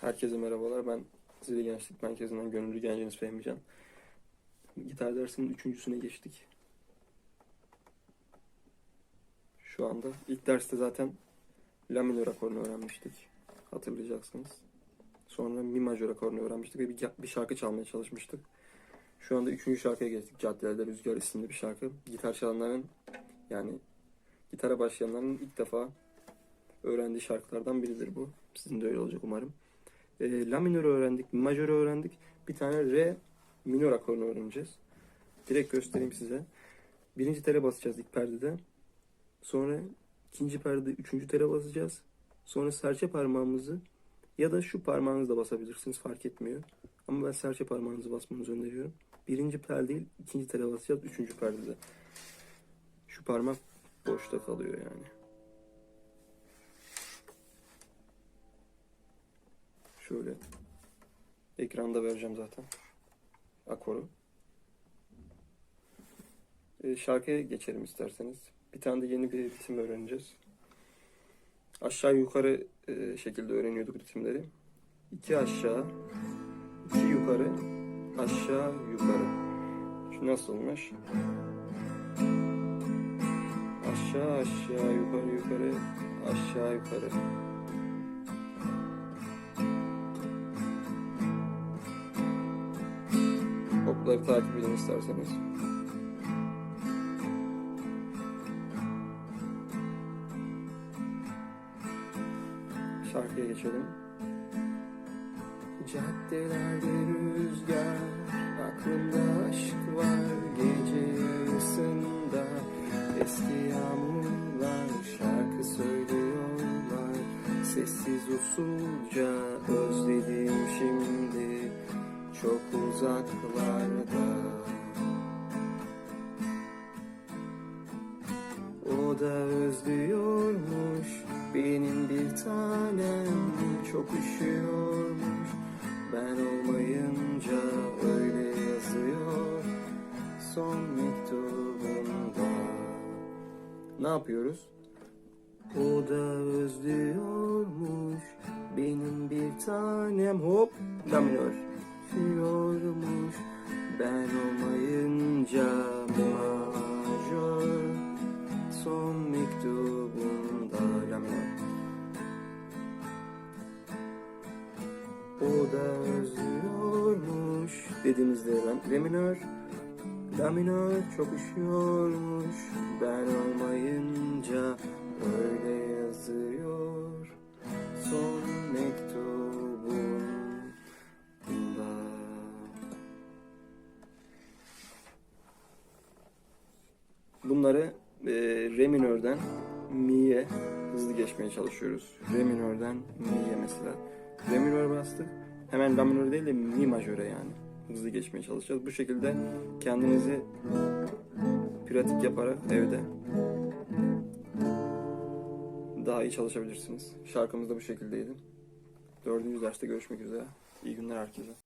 Herkese merhabalar. Ben Zili Gençlik Merkezi'nden Gönüllü Genciniz Fehmican. Gitar dersinin üçüncüsüne geçtik. Şu anda ilk derste zaten La minör akorunu öğrenmiştik. Hatırlayacaksınız. Sonra Mi majör akorunu öğrenmiştik ve bir, bir şarkı çalmaya çalışmıştık. Şu anda üçüncü şarkıya geçtik. Caddelerde Rüzgar isimli bir şarkı. Gitar çalanların yani gitara başlayanların ilk defa öğrendiği şarkılardan biridir bu. Sizin de öyle olacak umarım. E, La minörü öğrendik, majörü öğrendik. Bir tane Re minör akorunu öğreneceğiz. Direkt göstereyim size. Birinci tele basacağız ilk perdede. Sonra ikinci perdede üçüncü tele basacağız. Sonra serçe parmağımızı ya da şu parmağınızla basabilirsiniz fark etmiyor. Ama ben serçe parmağınızı basmanızı öneriyorum. Birinci perde değil ikinci tele basacağız üçüncü perdede. Şu parmak boşta kalıyor yani. Ekranda vereceğim zaten akoru. Ee, şarkıya geçelim isterseniz. Bir tane de yeni bir ritim öğreneceğiz. Aşağı yukarı e, şekilde öğreniyorduk ritimleri. İki aşağı, iki yukarı, aşağı yukarı. Şu nasılmış? Aşağı aşağı yukarı yukarı aşağı yukarı. Hopları takip edin isterseniz. Şarkıya geçelim. Caddelerde rüzgar, aklımda aşk var gece yarısında. Eski yağmurlar şarkı söylüyorlar. Sessiz usulca özledim şimdi çok uzaklarda. O da özlüyormuş benim bir tanem çok üşüyormuş ben olmayınca öyle yazıyor son mektubunda. Ne yapıyoruz? O da özlüyormuş benim bir tanem hop la Üşüyormuş ben olmayınca majör son mektubunda la minör. O da özlüyormuş dediğimizde ben re minör. La minör çok üşüyormuş ben olmayınca öyle yazıyor Bunları e, re minörden mi'ye hızlı geçmeye çalışıyoruz. Re minörden mi'ye mesela. Re minör bastık. Hemen la minör değil de mi majöre yani. Hızlı geçmeye çalışacağız. Bu şekilde kendinizi pratik yaparak evde daha iyi çalışabilirsiniz. Şarkımız da bu şekildeydi. Dördüncü derste görüşmek üzere. İyi günler herkese.